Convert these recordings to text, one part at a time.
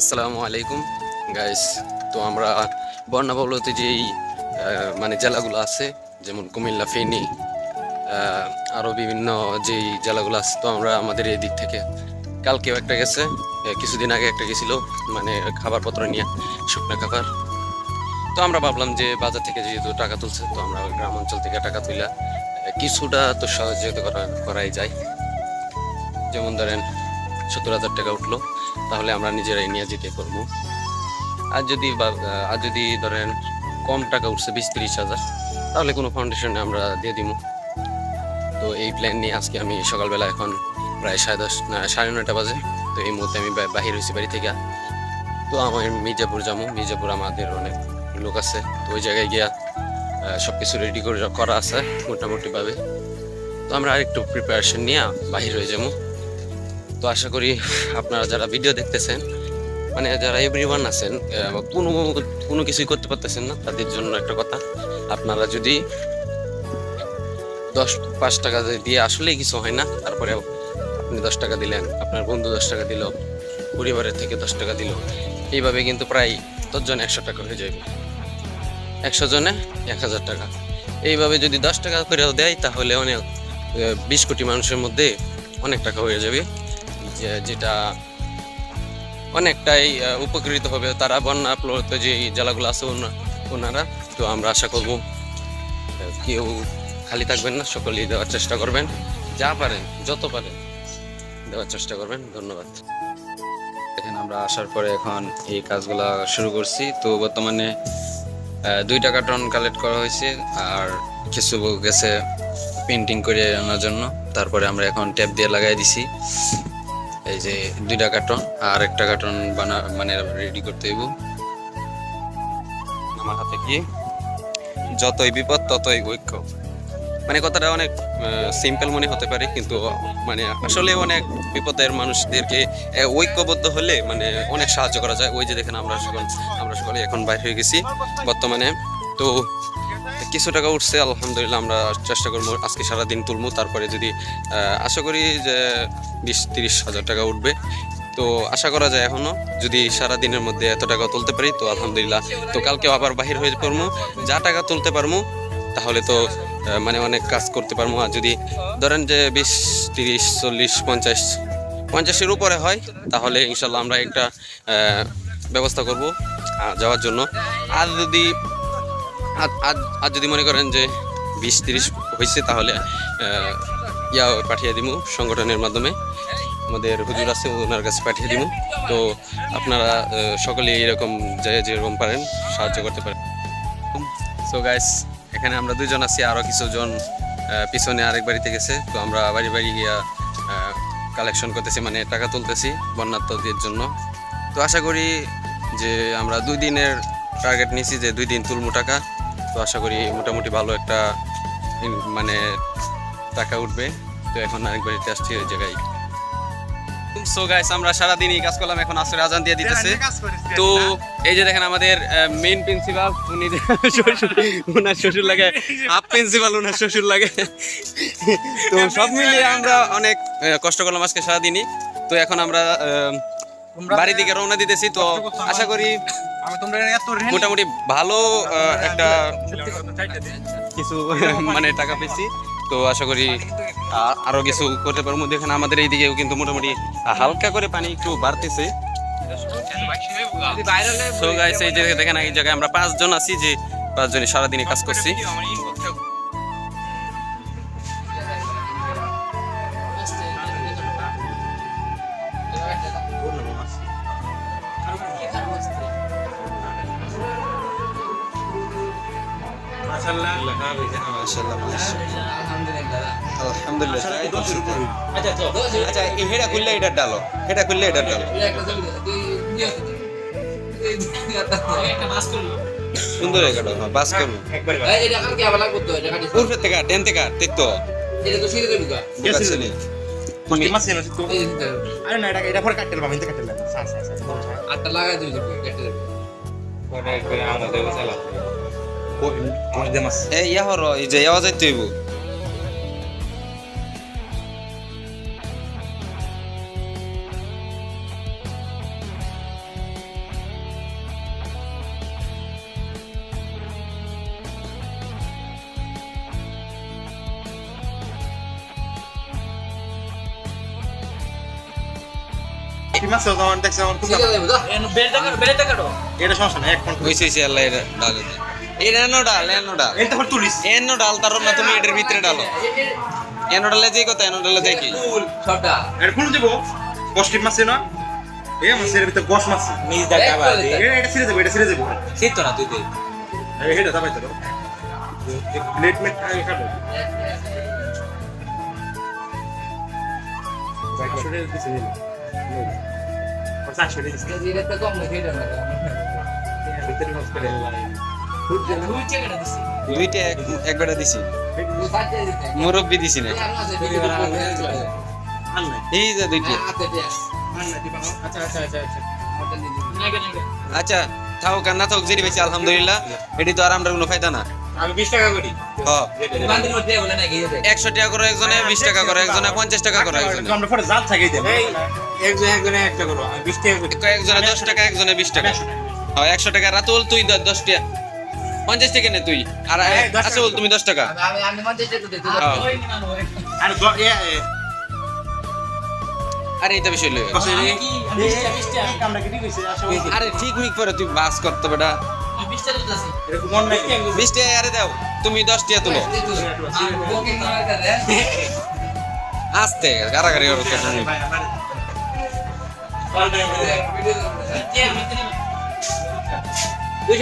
আসসালামু আলাইকুম। গাইস তো আমরা বন্যা বলতে যেই মানে জেলাগুলো আছে যেমন কুমিল্লা ফেনী আরও বিভিন্ন যেই জেলাগুলো আছে তো আমরা আমাদের এই দিক থেকে কালকেও একটা গেছে কিছুদিন আগে একটা গেছিল মানে খাবারপত্র নিয়ে শুকনো খাবার। তো আমরা ভাবলাম যে বাজার থেকে যেহেতু টাকা তুলছে তো আমরা গ্রাম অঞ্চল থেকে টাকা আহ, কিছুটা তো সহযোগিতা করা করাই যায়। যেমন ধরেন সত্তর হাজার টাকা উঠল, তাহলে আমরা নিজেরাই নিয়ে যেতে পারব। আর যদি আর যদি ধরেন কম টাকা উঠছে, বিশ তিরিশ হাজার, তাহলে কোনো ফাউন্ডেশনে আমরা দিয়ে দিব। তো এই প্ল্যান নিয়ে আজকে আমি সকালবেলা এখন প্রায় সাড়ে দশ সাড়ে নয়টা বাজে। তো এই মুহূর্তে আমি বাহির হয়েছি বাড়ি থেকে। তো আমার মির্জাপুর যাব। মির্জাপুর আমাদের অনেক লোক আছে। তো ওই জায়গায় গিয়া সব কিছু রেডি করে করা আছে মোটামুটিভাবে। তো আমরা আরেকটু প্রিপারেশন নিয়ে বাহির হয়ে যাব। তো আশা করি আপনারা যারা ভিডিও দেখতেছেন মানে যারা এভরিওয়ান আছেন কোনো কোনো কিছুই করতে পারতেছেন না, তাদের জন্য একটা কথা। আপনারা যদি দশ, পাঁচ টাকা দিয়ে আসলেই কিছু হয় না, তারপরে আপনি দশ টাকা দিলেন, আপনার বন্ধু দশ টাকা দিল, পরিবারের থেকে দশ টাকা দিল, এইভাবে কিন্তু প্রায় দশজন একশো টাকা হয়ে যাবে। একশো জনে এক হাজার টাকা। এইভাবে যদি দশ টাকা করে দেয়, তাহলে অনেক বিশ কোটি মানুষের মধ্যে অনেক টাকা হয়ে যাবে। যেটা অনেকটাই উপকৃত হবে তারা বন্যা প্লবিত যে জেলাগুলো আছে ওনারা। তো আমরা আশা করব কেউ খালি থাকবেন না, সকলেই দেওয়ার চেষ্টা করবেন। যা পারেন, যত পারেন, দেওয়ার চেষ্টা করবেন। ধন্যবাদ। এখানে আমরা আসার পরে এখন এই কাজগুলা শুরু করছি। তো বর্তমানে দুই টাকা কার্টন কালেক্ট করা হয়েছে, আর কিছু গেছে পেন্টিং করে আনার জন্য। তারপরে আমরা এখন ট্যাপ দিয়ে লাগাই দিছি। এই যে দুইটা কার্টন আর একটা কার্টন বানা মানে রেডি করতে হইব। আমার হাতে কি? যতই বিপদ, ততই ঐক্য। মানে কথাটা অনেক সিম্পল মনে হতে পারে, কিন্তু মানে আসলে অনেক বিপদের মানুষদেরকে ঐক্যবদ্ধ হলে মানে অনেক সাহায্য করা যায়। ওই যে দেখেন আমরা সকল, আমরা সকলে এখন বাইর হয়ে গেছি বর্তমানে। তো কিছু টাকা উঠছে, আলহামদুলিল্লাহ আমরা চেষ্টা করব আজকে সারাদিন তুলবো। তারপরে যদি আশা করি যে বিশ তিরিশ হাজার টাকা উঠবে। তো আশা করা যায় এখনও যদি সারা দিনের মধ্যে এত টাকা তুলতে পারি, তো আলহামদুলিল্লাহ। তো কালকে আবার বাহির হয়ে পারব যা টাকা তুলতে পারব, তাহলে তো মানে অনেক কাজ করতে পারব। আর যদি ধরেন যে বিশ তিরিশ চল্লিশ পঞ্চাশ, পঞ্চাশের উপরে হয়, তাহলে ইনশাল্লাহ আমরা একটা ব্যবস্থা করব যাওয়ার জন্য। আর যদি আর- যদি মনে করেন যে বিশ তিরিশ হয়েছে তাহলে ইয়া পাঠিয়ে দিব সংগঠনের মাধ্যমে। আমাদের হুজুর আছে ওনার কাছে পাঠিয়ে দিব তো আপনারা আহ, সকলেই এরকম যে যেরকম পারেন সাহায্য করতে পারেন। সো গাইস এখানে আমরা দুজন আছি আরও কিছুজন পিছনে আরেক বাড়িতে গেছে। তো আমরা বাড়ি বাড়ি গিয়া কালেকশন করতেছি মানে টাকা তুলতেছি বন্যাত্মদের জন্য। তো আশা করি যে আমরা দুই দিনের টার্গেট নিয়েছি যে দুই দিন তুলমু টাকা। তো আশা করি মোটামুটি ভালো একটা মানে টাকা উঠবে। তো এখন আরেক বাড়িতে আসছি ওই জায়গায়। সো গাইস আমরা সারাদিনই কাজ করলাম এখন আসলে আজান দিয়ে দিতেছে। তো এই যে দেখেন আমাদের মেইন প্রিন্সিপাল উনি ওনার শ্বশুর লাগে হাফ প্রিন্সিপাল ওনার শ্বশুর লাগে। তো সব মিলিয়ে আমরা অনেক কষ্ট করলাম আজকে সারাদিনই। তো এখন আমরা বাড়ির দিকে রওনা দিতেছি তো আশা করি মোটামুটি ভালো আহ, একটা কিছু মানে টাকা পেয়েছি। তো আশা করি আরও আরও কিছু করতে পারব। দেখেন আমাদের এই দিকেও কিন্তু মোটামুটি হালকা করে পানি একটু বাড়তেছে। গাইস এই যে দেখেন এই জায়গায় আমরা পাঁচজন আছি যে পাঁচজনে সারাদিনে কাজ করছি। আচ্ছা হেটা খুললে এটা ডালো হেটা খুললে এটা ডালো সুন্দর এটা বাস করব। উর্ফের থেকে টেন থেকে দেখতো আরে না এটা এটা পরে কাটতে পারব কিন্তু কাটতে পারব। সাস সাস আটটা লাগাই দিবি কেটে দেবে। কোন এ ইয়া হর এই যে ইয়া যাইতে এটা সমস্যা না এক ফোন হইছে আল্লাহ এনো ডাল এনো ডাল। এটা ফোন তুলিস। এনো ডাল তার না তুমি এটার ভিতরে ডালো। এনো ডালে যে কথা এনো ডালে দেখি সবটা এটা খুলে দেবো? বৃষ্টি মাসে না? এ ভিতরে এটা ছিঁড়ে দেবো এটা ছিঁড়ে দেবো। না তুই দে দাবাই প্লেট এটা তো কম ভিতরে মাছ করে দুইটা এক একবারে দিছি। মুরব্বি দিছি না। এই যে দুইটা। আচ্ছা থাকুক আর না যেটি বেশি, আলহামদুলিল্লাহ। এটি তো আর আমরা কোনো ফায়দা না। একশো একজনে, বিশ টাকা করে একজনে, পঞ্চাশ টাকা করে একজনে। দশ টাকা, একজনে বিশ টাকা। হ্যাঁ একশো টাকা, রাতুল, তুই দশ টাকা পঞ্চাশ টাকা নে তুই। আর এই, দশ টাকা আসল তুমি দশ টাকা। হ্যাঁ। আর এটা বিষয় লই আসো আরে ঠিক মিক করে তুই বাস করতে বেটা। এরকম মন নাই। বিশ টাকা আরে দাও তুমি দশ টাকা তুলো। বুকিং না করে আস্তে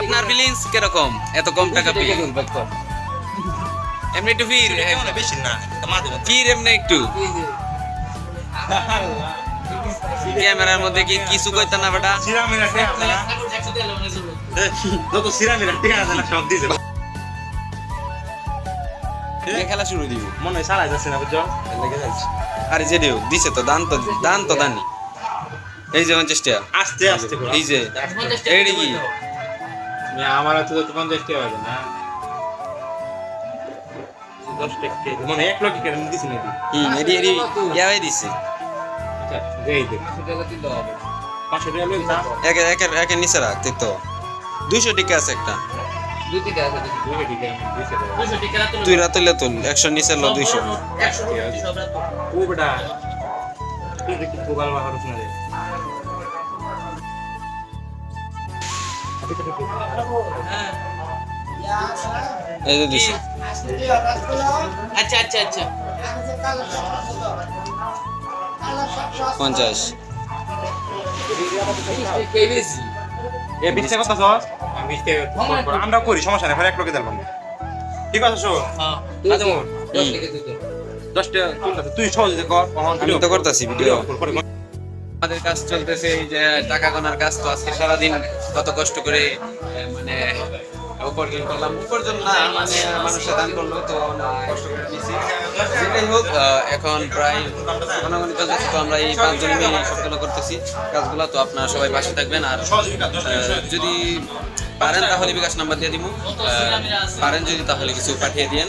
আপনার ফিলিংস কীরকম? এত কম টাকা পেয়ে। এমনি একটু ফির বেশি না মা দেবে ফির এমনি একটু। ক্যামেরার মধ্যে কি কিছু কইতা না বেটা? না? না খেলা শুরু দিব। মনে হয় সারা যাচ্ছে না বুঝছ? আরে যে দিও দিছে তো দান তো দান তো দানি। এই যে পঞ্চাশ আস্তে আস্তে এই যে এইটা কি আমার তো তো পঞ্চাশ টাকা হবে না। দশ টাকা মনে এক লক্ষ কেন দিছি নাকি? হুম এডি এডি ইয়াই দিছে। আচ্ছা দেই দে। পাঁচশো টাকা লই একে একের একের নিচে রাখ তুই তো। দুইশো টিকা আছে একটা। তুই রাতুলে তুল একশো নিচে লো দুইশো। ও এই যে দুইশো আচ্ছা আচ্ছা আচ্ছা। পঞ্চাশ। আমরা করি সমস্যা নেই এক লোকে দিলাম ঠিক আছে শোন। দে দশটা তুই সহজে কর আমি তো করতেছি ভিডিও। আমাদের কাজ চলতেছে এই যে, টাকা গোনার কাজ তো আজকে সারাদিন কত কষ্ট করে মানে উপার্জন করলাম। উপার্জন না মানে মানুষের দান করল তো কষ্ট করে যেটাই হোক এখন প্রায় ঘনঘন কাজ আমরা এই পাঁচজন মিলে করতেছি কাজগুলো, তো আপনারা সবাই পাশে থাকবেন। আর যদি পারেন তাহলে বিকাশ নাম্বার দিয়ে দিব পারেন যদি তাহলে কিছু পাঠিয়ে দিয়েন।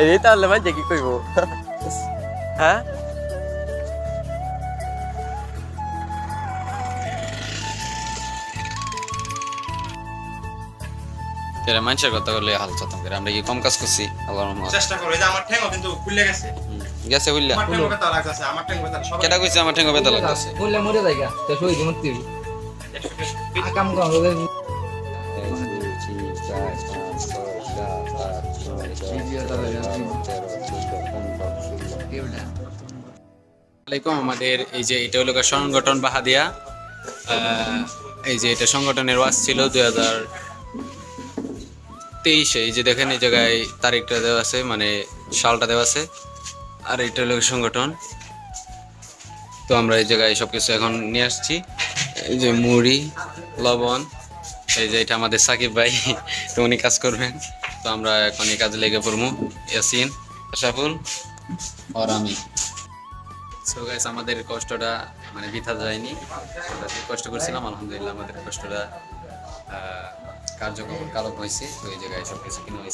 এই তাহলে ভাই কি কইব? হ্যাঁ? এরা মানুষের কথা বলে হাল চতম করে। আমরা কি কম কাজ করছি? আল্লাহর রহমত। চেষ্টা করো এই যে আমার ঠ্যাংও কিন্তু খুলে গেছে। গেছে বুঝলা আমার ঠ্যাংও ব্যথা লাগতেছে আমার ঠ্যাং ব্যথা সবাই কেটা কইছে আমার ঠেঙ্গো ব্যথা লাগতেছে? বললে মরে যাইগা তো সই দিমত তুই কাম কম হবে আলাইকুম, আমাদের এই যে এটা হলো সংগঠন বাহাদিয়া। এই যে এটা সংগঠনের ওয়াজ ছিল দুই হাজার তেইশে। এই যে দেখেন, এই জায়গায় তারিখটা দেওয়া আছে মানে সালটা দেওয়া আছে। আর এটা হলো সংগঠন। তো আমরা এই জায়গায় সব কিছু এখন নিয়ে আসছি। এই যে মুড়ি, লবণ, এই যে এটা আমাদের সাকিব ভাই, তো উনি কাজ করবেন। তো আমরা এখন এই কাজে লেগে পড়ব। ইয়াসিন আশাফুল আর আমি। সো গাইস আমাদের কষ্টটা মানে বৃথা যায়নি। আমরা যে কষ্ট করছিলাম, আলহামদুলিল্লাহ আমাদের কষ্টটা কার্যকর কারক হয়েছে। তো এই জায়গায় সব কিছু কিনে হয়েছে।